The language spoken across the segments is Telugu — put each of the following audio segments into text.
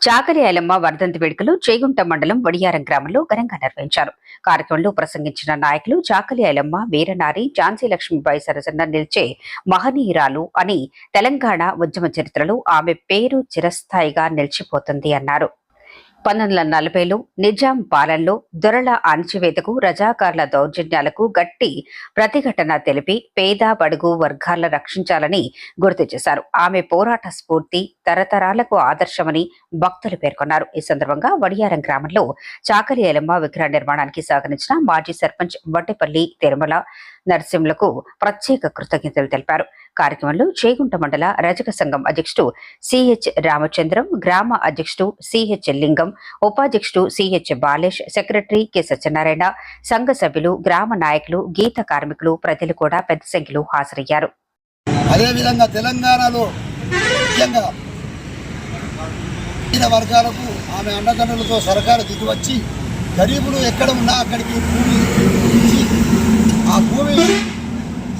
చాకలి ఐలమ్మ వర్ధంతి వేడుకలు చేగుంట మండలం వడియారం గ్రామంలో ఘనంగా నిర్వహించారు. కార్యక్రమంలో ప్రసంగించిన నాయకులు చాకలి ఐలమ్మ వీరనారి ఝాన్సీ లక్ష్మీబాయి సరసన నిలిచే మహనీయురాలు అని తెలంగాణ ఉద్యమ చరిత్రలో ఆమె పేరు చిరస్థాయిగా నిలిచిపోతుంది అన్నారు. పంతొమ్మిది వందల నలభైలో నిజాం పాలనలో దొరల అణచివేతకు రజాకారుల దౌర్జన్యాలకు గట్టి ప్రతిఘటన తెలిపి పేద బడుగు వర్గాలను రక్షించాలని గుర్తు చేశారు. ఆమె పోరాట స్ఫూర్తి తరతరాలకు ఆదర్శమని భక్తులు పేర్కొన్నారు. ఈ సందర్భంగా వడియారం గ్రామంలో చాకలి ఎలమ్మ విగ్రహ నిర్మాణానికి సహకరించిన మాజీ సర్పంచ్ వడ్డేపల్లి తిరుమల నరసింహులకు ప్రత్యేక కృతజ్ఞతలు తెలిపారు. కార్యక్రమంలో చేగుంట మండల రజక సంఘం అధ్యక్షుడు సిహెచ్ రామచంద్రం గ్రామ అధ్యక్షుడు సిహెచ్ లింగం ఉపాధ్యక్షుడు CH Balesh secretary K Satyanarayana సంఘ సభ్యులు గ్రామ నాయకులు గీత కార్మికులు ప్రజలు కూడా పెద్ద సంఖ్యలో హాజరయ్యారు. అదేవిధంగా తెలంగాణలో ముఖ్యంగా వర్గాలకు ఆమె అండదండలతో సర్కారు దిగివచ్చి గరీబులు ఎక్కడ ఉన్నా అక్కడికి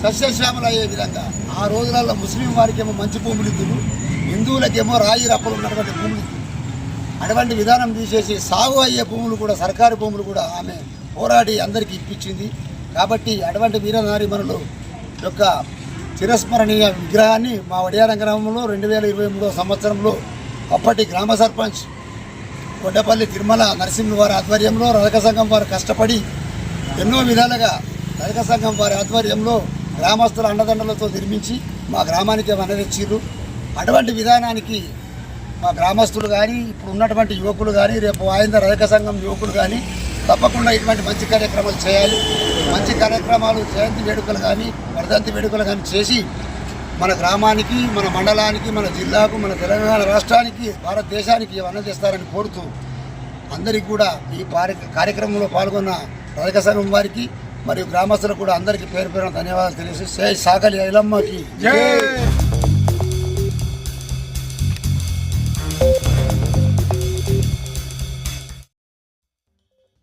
సస్యశ్యామలు అయ్యే విధంగా. ఆ రోజులలో ముస్లిం వారికేమో మంచి భూములు ఇద్దురు హిందువులకేమో రాయి రప్పలు ఉన్నటువంటి భూములు ఇద్దురు అటువంటి విధానం తీసేసి సాగు అయ్యే భూములు కూడా సర్కారు భూములు కూడా ఆమె పోరాడి అందరికీ ఇప్పించింది. కాబట్టి అటువంటి వీరనారిమణులు యొక్క చిరస్మరణీయ విగ్రహాన్ని మా వడియారం గ్రామంలో రెండు వేల ఇరవై మూడో సంవత్సరంలో అప్పటి గ్రామ సర్పంచ్ కొండపల్లి తిరుమల నరసింహ వారి ఆధ్వర్యంలో రథక సంఘం వారు కష్టపడి ఎన్నో విధాలుగా రథక సంఘం వారి ఆధ్వర్యంలో గ్రామస్తుల అండదండలతో నిర్మించి మా గ్రామానికి వనరిచ్చిర్రు అటువంటి విధానానికి మా గ్రామస్తులు కానీ ఇప్పుడు ఉన్నటువంటి యువకులు కానీ రేపు వాయింద రజక సంఘం యువకులు కానీ తప్పకుండా ఇటువంటి మంచి కార్యక్రమాలు చేయాలి. మంచి కార్యక్రమాలు జయంతి వేడుకలు కానీ వర్ధంతి వేడుకలు కానీ చేసి మన గ్రామానికి మన మండలానికి మన జిల్లాకు మన తెలంగాణ రాష్ట్రానికి భారతదేశానికి ఇవన్నీ కోరుతూ అందరికీ కూడా ఈ కార్యక్రమంలో పాల్గొన్న రజక సంఘం వారికి మరియు గ్రామస్తులకు కూడా అందరికీ పేరు పేరున ధన్యవాదాలు తెలియజేసి సాకలి ఐలమ్మకి. జై!